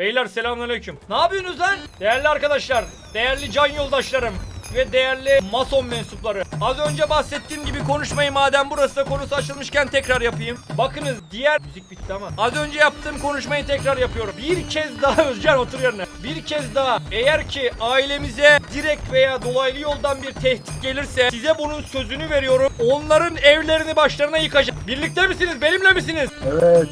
Beyler selamünaleyküm. Ne yapıyorsunuz lan? Değerli arkadaşlar, değerli can yoldaşlarım ve değerli mason mensupları. Az önce bahsettiğim gibi konuşmayı madem burası da konusu açılmışken tekrar yapayım. Bakınız diğer müzik bitti ama. Az önce yaptığım konuşmayı tekrar yapıyorum. Bir kez daha Özcan otur yerine. Bir kez daha eğer ki ailemize direkt veya dolaylı yoldan bir tehdit gelirse size bunun sözünü veriyorum. Onların evlerini başlarına yıkacağım. Birlikte misiniz? Benimle misiniz? Evet.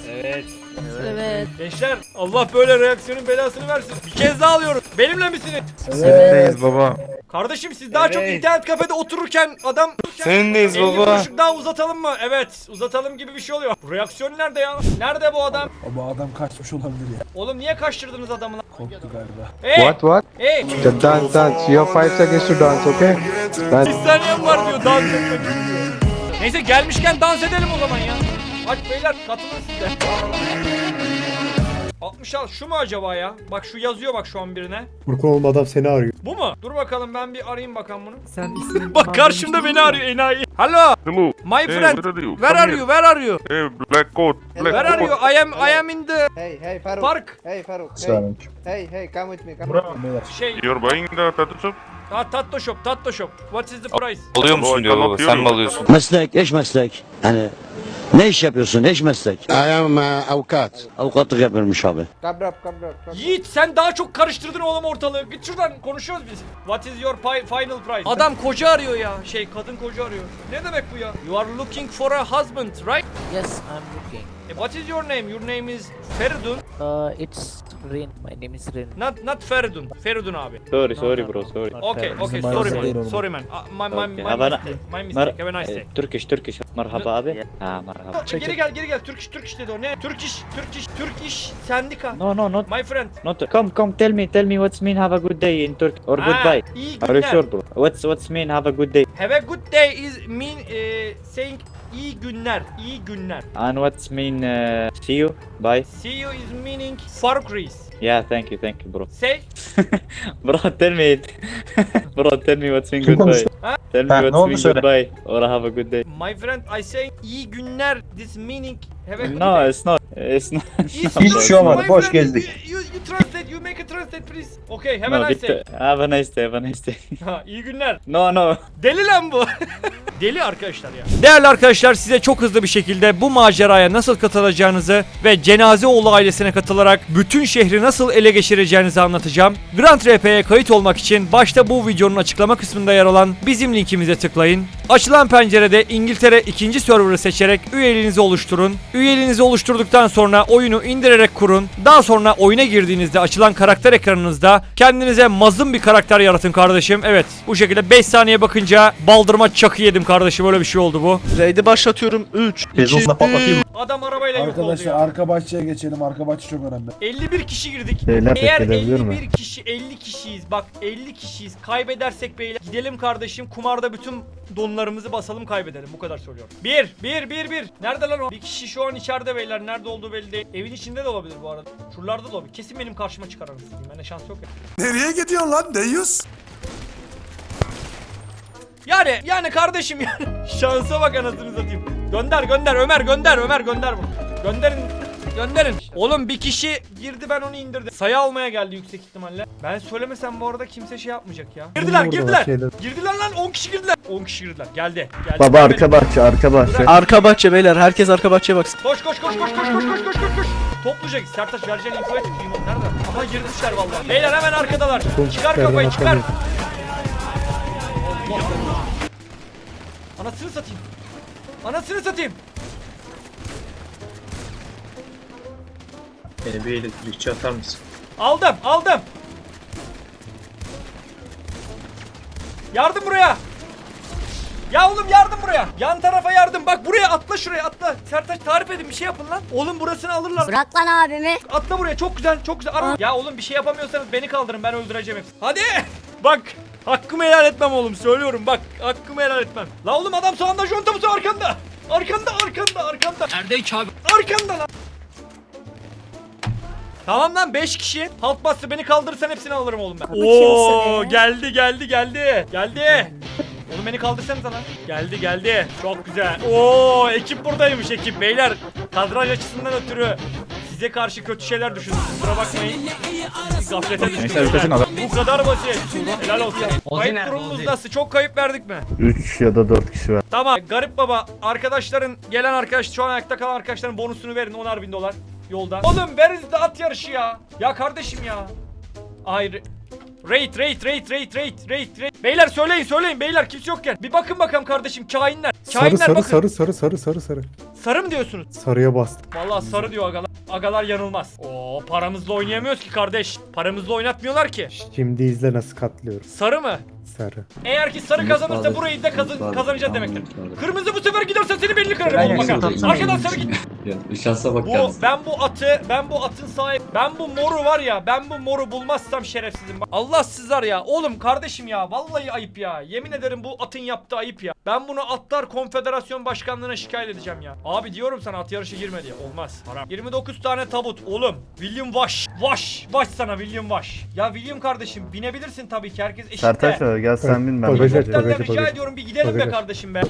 Evet. Gençler Allah böyle reaksiyonun belasını versin. Bir kez daha alıyorum. Benimle misiniz? Evet. baba. Kardeşim siz daha çok internet kafede otururken adam Senindeyiz 50 baba. kuruşluk daha uzatalım mı? Evet uzatalım gibi bir şey oluyor. Bu reaksiyon nerede ya? Nerede bu adam? Ama adam kaçmış olabilir ya. Oğlum niye kaçtırdınız adamı lan? Korktu galiba. Hey! What what? Hey! The dance dance. You have five seconds to dance, okay? Bir Dance. saniyem var diyor dans etmek. Neyse gelmişken dans edelim o zaman ya. Hadi beyler katılın siz de. 60 al şu mu acaba ya? Bak şu yazıyor bak şu an birine. Furkan oğlum adam seni arıyor. Bu mu? Dur bakalım ben bir arayayım bakalım bunu. Sen ismini Bak karşımda beni arıyor enayi. Hello Hello. my Hey, friend. where are you? Where Come are here. you? Where are you? Hey, black coat. Black Where are coat. you? I am I am in the Hey, hey, Farooq. park. Hey, Farooq. Hey, hey, hey, come with me. Come with me. Şey, You're buying the tattoo shop? Ha tatto shop, tatto shop. What is the price? Alıyor musun diyor baba. Sen mi alıyorsun? Meslek, eş meslek. Yani ne iş yapıyorsun, eş meslek? I am uh, avukat. Avukatlık yapıyormuş abi. Kabrap, kabrap, kabrap. Yiğit sen daha çok karıştırdın oğlum ortalığı. Git şuradan konuşuyoruz biz. What is your pi- final price? Adam koca arıyor ya. Şey kadın koca arıyor. Ne demek bu ya? You are looking for a husband, right? Yes, I'm looking. Eh, What is your name? Your name is Feridun. Uh, it's Rin. My name is Rin. Not not Feridun. Feridun abi. Sorry sorry bro sorry. Okay, okay. Sorry man. Sorry man. Uh, my my my Okay, Havana- mistake. My mistake. Have a nice day. Turkish Turkish. Merhaba abi. Ha merhaba. Geri gel geri gel. Türk iş dedi o. Ne? İş Türk iş sendika. No no not My friend. not. Come come tell me tell me what's mean have a good day in Turkey or Ha, goodbye. iyi Are you günler. sure bro? What's what's mean have a good day? Have a good day is mean eh, saying iyi günler. iyi günler. And what's mean uh, see you? Bye. See you is meaning Faruk Reis. Yeah thank you thank you bro. Say bro tell me it. bro tell me what's mean Kim goodbye. konuştu? Ha? Tell me Ha, ne what's oldu mean söyle. goodbye or have a good day. my friend I say iyi günler this meaning have a good No day. it's not. It's not. Is- Hiçbir şey olmadı, boş gezdik. You, you translate, you make a translate please. Okay, have a no, nice day. Have a nice day. Have a nice day. Ha, iyi günler. no no. Deli lan bu. Deli arkadaşlar ya. Değerli arkadaşlar size çok hızlı bir şekilde bu maceraya nasıl katılacağınızı ve Cenazeoğlu ailesine katılarak bütün şehri nasıl ele geçireceğinizi anlatacağım. Grand RP'ye kayıt olmak için başta bu videonun açıklama kısmında yer alan bizim linkimize tıklayın. Açılan pencerede İngiltere ikinci server'ı seçerek üyeliğinizi oluşturun. Üyeliğinizi oluşturduktan sonra oyunu indirerek kurun. Daha sonra oyuna girdiğinizde açılan karakter ekranınızda kendinize mazlum bir karakter yaratın kardeşim. Evet bu şekilde 5 saniye bakınca baldırma çakı yedim kardeşim öyle bir şey oldu bu. Raid'i başlatıyorum. 3, 2, patlatayım. Adam arabayla yok oldu Arkadaşlar ya. arka bahçeye geçelim. Arka bahçe çok önemli. 51 kişi girdik. Beyler Eğer bekleyebilir 51 mi? kişi 50 kişiyiz bak 50 kişiyiz kaybedersek beyler gidelim kardeşim kumarda bütün donlarımızı basalım kaybedelim bu kadar söylüyorum. 1 1 1 1 Nerede lan o? Bir kişi şu an içeride beyler nerede olduğu belli değil. Evin içinde de olabilir bu arada. Şuralarda da olabilir. Kesin benim karşıma çıkar anasını satayım. Bende şans yok ya. Nereye gidiyorsun lan Deyus? Yani yani kardeşim yani şansa bak anasını satayım. Gönder gönder Ömer gönder Ömer gönder bunu. Gönderin gönderin. Oğlum bir kişi girdi ben onu indirdim. Sayı almaya geldi yüksek ihtimalle. Ben söylemesem bu arada kimse şey yapmayacak ya. Girdiler Burada girdiler. şeyler. Girdiler lan 10 kişi girdiler. 10 kişi girdiler. Geldi. Geldi. Baba arka bahçe arka bahçe. Arka bahçe beyler. Herkes arka bahçeye baksın. Koş koş koş koş koş koş koş koş koş koş. Topluca git. Sertaç vereceğin infoya oğlum. Nerede? Aha girmişler vallahi. Beyler hemen arkadalar. Çıkar kafayı çıkar. Anasını satayım. Anasını satayım. Beni bir elektrikçi atar mısın? Aldım, aldım. Yardım buraya. Ya oğlum yardım buraya. Yan tarafa yardım. Bak buraya atla şuraya atla. Sertaç tarif edin bir şey yapın lan. Oğlum burasını alırlar. Bırak lan abimi. Atla buraya çok güzel çok güzel. Ara. Ya oğlum bir şey yapamıyorsanız beni kaldırın ben öldüreceğim hepsini. Hadi. Bak hakkımı helal etmem oğlum söylüyorum bak hakkımı helal etmem. La oğlum adam sağında jonta mı arkanda? Arkanda arkanda arkanda. Neredeyim abi? Arkanda lan. Tamam lan 5 kişi. Halk bastı beni kaldırırsan hepsini alırım oğlum ben. Oo geldi geldi geldi. Geldi. Oğlum beni kaldırsanıza lan. Geldi geldi. Çok güzel. Oo ekip buradaymış ekip beyler. Kadraj açısından ötürü Size karşı kötü şeyler düşündüm. Kusura bakmayın. Gaflete düştüm. Bu kadar basit. Helal olsun. Kayıp durumumuz nasıl? Çok kayıp verdik mi? 3 ya da 4 kişi var. Tamam. Garip baba arkadaşların gelen arkadaş şu an ayakta kalan arkadaşların bonusunu verin 10'ar bin dolar yoldan. Oğlum veririz de at yarışı ya. Ya kardeşim ya. Hayır. Raid, raid, raid, raid, raid, raid, raid. Beyler söyleyin, söyleyin. Beyler kimse yokken. Bir bakın bakalım kardeşim. Kainler. Kainler bakın. sarı sarı sarı sarı sarı. Sarı mı diyorsunuz? Sarıya bastım. Vallahi sarı diyor agalar. Agalar yanılmaz. Oo paramızla oynayamıyoruz ki kardeş. Paramızla oynatmıyorlar ki. Şimdi izle nasıl katlıyorum. Sarı mı? Sarı. Eğer ki sarı kazanırsa burayı da kazan kazanacağız demektir. Kırmızı bu sefer giderse seni belli kırarım oğlum bak. Arkadan sarı git. Şansa bak Bu ben bu atı ben bu atın sahibi ben bu moru var ya ben bu moru bulmazsam şerefsizim. Allah sizler ya oğlum kardeşim ya vallahi ayıp ya. Yemin ederim bu atın yaptığı ayıp ya. Ben bunu Atlar Konfederasyon Başkanlığı'na şikayet edeceğim ya. Abi diyorum sana at yarışı girme diye. Olmaz. Haram. 29 tane tabut oğlum. William Wash. Wash. Wash sana William Wash. Ya William kardeşim binebilirsin tabii ki herkes eşit Sertaç abi gel sen bin ben. Bagaj aç, Helikopterden bagaj, rica ediyorum bir gidelim be kardeşim be.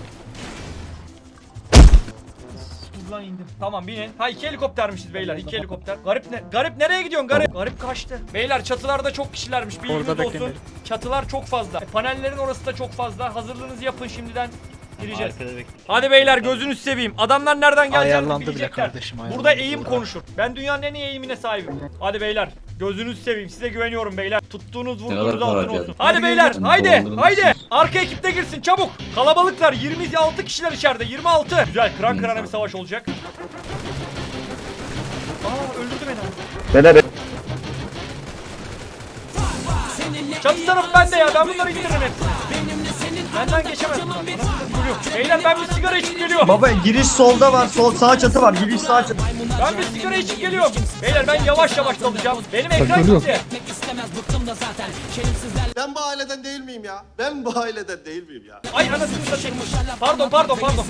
Dur lan indim. Tamam binin. Ha iki helikoptermişiz beyler. iki helikopter. Garip ne? Garip nereye gidiyorsun garip? Garip kaçtı. Beyler çatılarda çok kişilermiş. Bilginiz olsun. Çatılar çok fazla. E, Panellerin orası da çok fazla. Hazırlığınızı yapın şimdiden. Gireceğiz. Hadi beyler gözünüzü seveyim. Adamlar nereden geleceğini Ayarlandı bile bilecekler. kardeşim, ayarlandı. Burada eğim konuşur. Ben dünyanın en iyi eğimine sahibim. Hadi beyler. Gözünüzü seveyim. Size güveniyorum beyler. Tuttuğunuz vurduğunuz altın olsun. Hadi beyler. Haydi. Haydi. Arka ekipte girsin çabuk. Kalabalıklar. 26 kişiler içeride. 26. Güzel. Kıran kırana bir savaş olacak. Aa öldürdü beni. Beyler Çatı tarafı bende ya. Ben bunları indiririm hepsini. Benden geçemez. bunlar. Beyler ben bir sigara içip geliyorum. Baba giriş solda var. Sol sağ çatı var. Giriş sağ çatı. Ben bir sigara içip geliyorum. Beyler ben yavaş yavaş dalacağım. Benim ekran gitti. Ben bu aileden değil miyim ya? Ben bu aileden değil miyim ya? Ay anasını satayım. Pardon pardon pardon.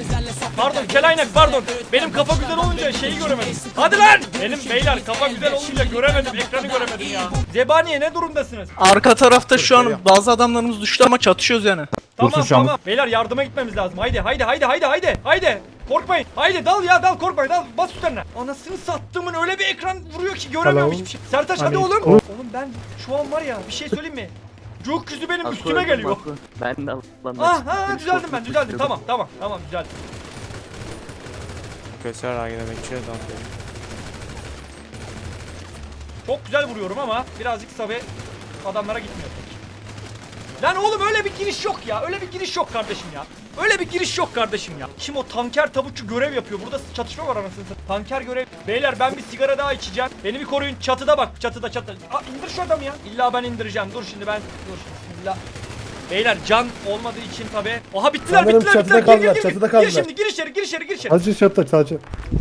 Pardon kelaynak pardon. Benim kafa güzel olunca şeyi göremedim. Hadi lan. Benim beyler kafa güzel olunca göremedim. Ekranı göremedim ya. Zebaniye ne durumdasınız? Arka tarafta şu an bazı adamlarımız düştü ama çatışıyoruz yani. Tamam tamam. Beyler yardıma gitmemiz lazım. Haydi haydi haydi haydi haydi. Haydi. Korkmayın. Haydi dal ya dal korkmayın dal. Bas üstlerine. Anasını sattığımın öyle bir ekran vuruyor ki göremiyorum Hello. hiçbir şey. Sertaç hadi Hani- oğlum. Oğlum ben şu an var ya bir şey söyleyeyim mi? Gökyüzü benim üstüme geliyor. Ben de Allah'ım. Ah ha düzeldim ben düzeldim. Tamam tamam tamam düzeldim. Çok güzel vuruyorum ama birazcık tabi adamlara gitmiyor pek. Lan oğlum öyle bir giriş yok ya. Öyle bir giriş yok kardeşim ya. Öyle bir giriş yok kardeşim ya. Kim o tanker tabutçu görev yapıyor. Burada çatışma var anasını satayım. Tanker görev. Beyler ben bir sigara daha içeceğim. Beni bir koruyun. Çatıda bak. Çatıda çatıda. Aa indir şu adamı ya. İlla ben indireceğim. Dur şimdi ben. Dur. Bismillah. Beyler can olmadığı için tabi. Oha bittiler Sanırım bittiler çatıda bittiler. Kaldılar, gir, gir, çatıda gir. kaldılar. Gir şimdi gir içeri gir içeri gir içeri. Sadece çatı sadece.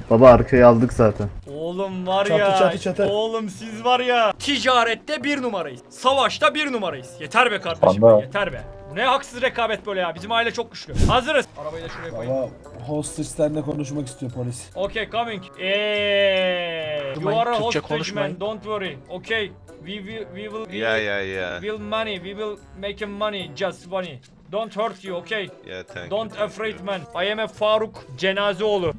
baba arkayı aldık zaten. Oğlum var Çatı, ya. çatı, çatı. Oğlum siz var ya. Ticarette bir numarayız. Savaşta bir numarayız. Yeter be kardeşim. be, Yeter be. Ne haksız rekabet böyle ya. Bizim aile çok güçlü. Hazırız. Arabayı da şuraya koyayım. Baba hostage seninle konuşmak istiyor polis. Okay, coming. Eee. You are a Türkçe hostage konuşmayın. man. Don't worry. Okay. We will we will we Yeah, yeah, yeah. will money. We will make him money. Just money. Don't hurt you, okay? Yeah, thank Don't afraid man. I am a Faruk Cenazeoğlu.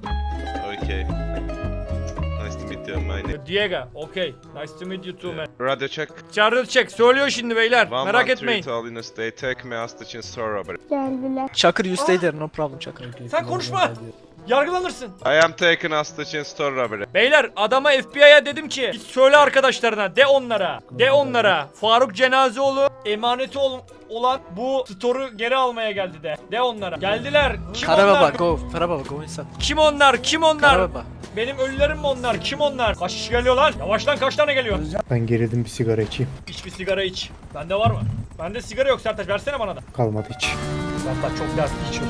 Diego, okay. Nice to meet you too man. Radio check. Charlie check. Söylüyor şimdi beyler. One Merak one etmeyin. three in a state. Take me hostage in store robbery. Çakır you stay there no problem Çakır. Sen konuşma. Yargılanırsın. I am taken hostage in store robbery. Beyler adama FBI'ya dedim ki git söyle arkadaşlarına de onlara de onlara Faruk Cenazeoğlu emaneti ol- olan bu store'u geri almaya geldi de de onlara geldiler kim Karababa onlar go. Karababa go inside. kim onlar kim onlar Karababa. benim ölülerim mi onlar kim onlar kaç kişi geliyor lan yavaştan kaç tane geliyor Ben gerildim bir sigara içeyim. İç bir sigara iç bende var mı bende sigara yok Sertaç versene bana da Kalmadı hiç. Sertaç çok dertli içiyor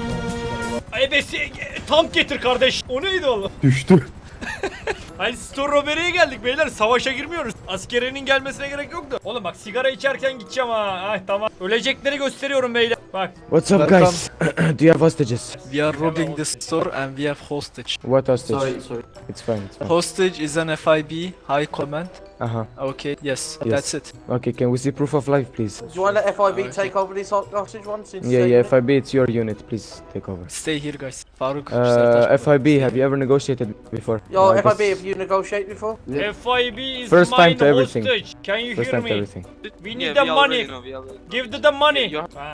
Ebesi tank getir kardeş o neydi oğlum Düştü. Hayır store robbery'e geldik beyler savaşa girmiyoruz. Askerinin gelmesine gerek yoktu. Oğlum bak sigara içerken gideceğim ha. Ay tamam. Ölecekleri gösteriyorum beyler. Bak. What's up, guys? Do you have hostages? We are robbing the store and we have hostage. What hostage? Sorry, sorry. It's fine, it's fine. Hostage is an FIB high command. Uh huh. Okay, yes, Yes. that's it. Okay, can we see proof of life, please? Do you want to let FIB take over this hostage one since Yeah, yeah. FIB, it's your unit. Please take over. Stay here guys. Faruk, Uh, Sertaç. FIB, have you ever negotiated before? Yo, No, FIB, guess- have you negotiated before? FIB is First time mine to everything. hostage. Can you First hear time to me? everything. We need the money. Give the, the money.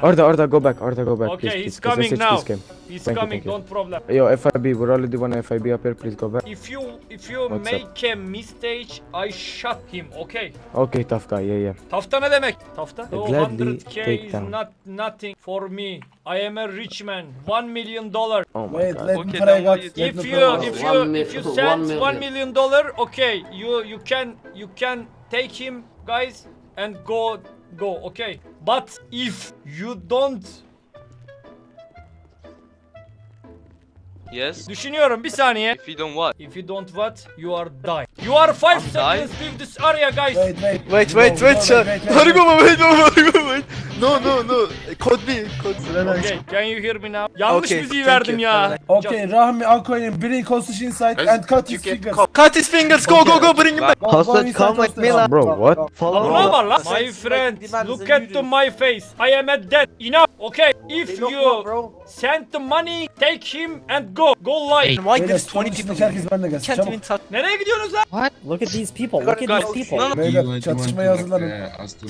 Arda, Arda, go back. Arda, go back, Okay, please. he's please. 'cause coming SHP now. scam. He's Thank coming, you. don't problem. Yo, FIB, we're already one FIB up here. Please go back. If you if you What's make a mistake, I shot him. Okay. Okay, tough guy. Yeah, yeah. Tafta ne demek? Tafta? Gladly 200k take is down. not nothing for me. I am a rich man. 1 million dollar. Oh my Wait, god. let Okay, me pray then God. what Let If me you pray if you if you send 1 million dollar, okay, you you can you can take him guys and go go, okay? But if you don't Yes. Düşünüyorum bir saniye. If you don't what? If you don't what, you are die. You are 5 seconds leave this area guys. Wait, wait. Wait, wait, wait, sir. wait, wait, Faruk wait. No, no, no. Code me, code Okay, can you hear me now? Yanlış Okay, müziği thank verdim you. ya. Okay, Rahmi Akoy'un bring hostage inside and cut his fingers. Cut his fingers, go, go, go, bring him back. Go- go inside hostage. Bro, what? Bu ne var lan? Follow My me. friend, look at to my face. I am a dead. Enough. Okay, if you send the money, take him and go. Go live. Why Beyler, there's 20 sorun people? herkes benimle gelsin. Can't Çabuk. even touch. Nereye gidiyorsunuz lan? Look at these people. Look at these no. Beyler çatışmaya hazırlanın.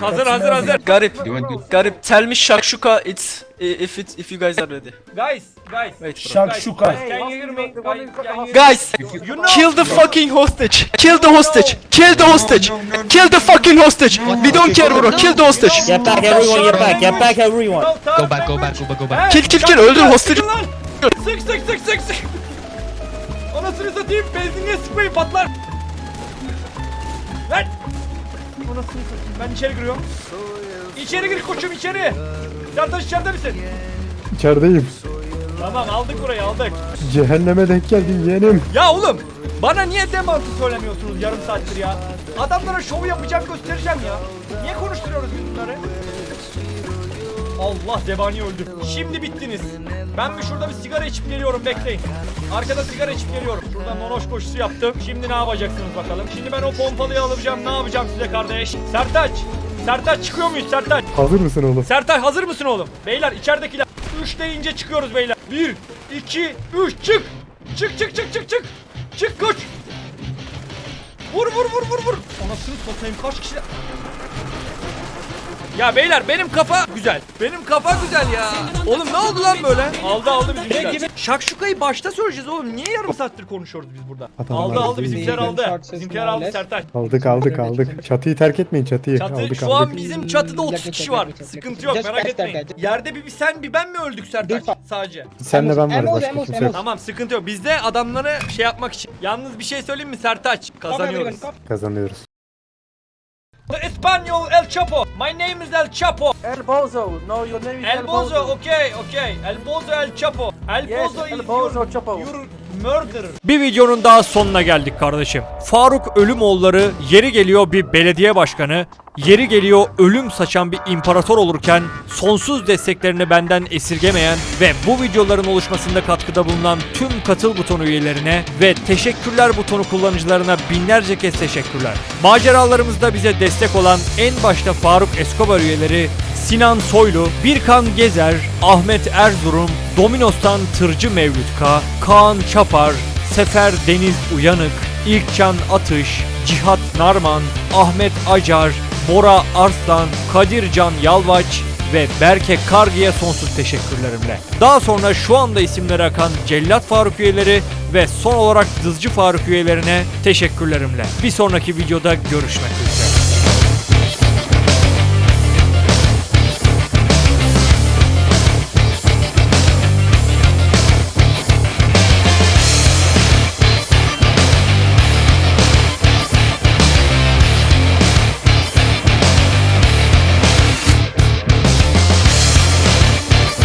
Hazır hazır hazır. Garip, Garip, tell me Shakshuka it's if it's if you guys are ready. Guys, guys. Wait, bro. Şakşuka. Guys, can you hear me? Can you- Guys, You know. kill the fucking hostage. Kill the hostage. Kill the hostage. Kill the fucking hostage. We don't care bro. Kill the hostage. Get back everyone, get back, get back everyone. Go back, go back, go back, go back. Kill, kill, kill, öldür hostage. Sık sık sık sık sık. Anasını satayım, benzinliğe sıkmayın patlar. Lan. Anasını satayım, ben içeri giriyorum. İçeri gir koçum içeri. Sertaç içeride misin? İçerideyim. Tamam aldık burayı aldık. Cehenneme denk geldin yeğenim. Ya oğlum bana niye demantı söylemiyorsunuz yarım saattir ya? Adamlara şov yapacağım göstereceğim ya. Niye konuşturuyoruz biz bunları? Allah zebani öldü. Şimdi bittiniz. Ben bir şurada bir sigara içip geliyorum bekleyin. Arkada sigara içip geliyorum. Şurada nonoş koşusu yaptım. Şimdi ne yapacaksınız bakalım. Şimdi ben o pompalıyı alacağım. Ne yapacağım size kardeş? Sertaç. Sertaç çıkıyor muyuz Sertaç? Hazır mısın oğlum? Sertaç hazır mısın oğlum? Beyler içeridekiler. 3 deyince çıkıyoruz beyler. 1, 2, 3 çık. Çık çık çık çık çık. Çık koş. Vur vur vur vur vur. Anasını satayım kaç kişi. Ya beyler benim kafa güzel. Benim kafa güzel ya. Oğlum ne oldu lan böyle? Aldı aldı bizimkiler. Şakşukayı başta söyleyeceğiz oğlum. Niye yarım saattir konuşuyoruz biz burada? Aldı aldı bizimkiler aldı. Bizimkiler aldı Sertaç. Aldık aldık aldık. Çatıyı terk etmeyin çatıyı. Çatı, aldık şu an bizim çatıda 30 kişi var. Sıkıntı yok merak etmeyin. Yerde bir, bir sen bir ben mi öldük Sertaç sadece? Senle ben varız başka kimse yok. Tamam sıkıntı yok. Bizde adamları şey yapmak için. Yalnız bir şey söyleyeyim mi Sertaç? Kazanıyoruz. Kazanıyoruz. Espanyol El Chapo. My name is El Chapo. El Bozo. No, your name is El Bozo, okay, okay. El Bozo El Chapo. El Yes, Bozo El is Bozo your, Chapo. your murderer. Bir videonun daha sonuna geldik kardeşim. Faruk Ölümoğulları yeri geliyor bir belediye başkanı, yeri geliyor ölüm saçan bir imparator olurken sonsuz desteklerini benden esirgemeyen ve bu videoların oluşmasında katkıda bulunan tüm katıl butonu üyelerine ve teşekkürler butonu kullanıcılarına binlerce kez teşekkürler. Maceralarımızda bize destek olan en başta Faruk Escobar üyeleri Sinan Soylu, Birkan Gezer, Ahmet Erzurum, Dominos'tan Tırcı Mevlüt K, Kaan Çapar, Sefer Deniz Uyanık, İlkcan Atış, Cihat Narman, Ahmet Acar, Bora Arslan, Kadir Can Yalvaç ve Berke Kargi'ye sonsuz teşekkürlerimle. Daha sonra şu anda isimleri akan Cellat Faruk üyeleri ve son olarak Dızcı Faruk üyelerine teşekkürlerimle. Bir sonraki videoda görüşmek üzere.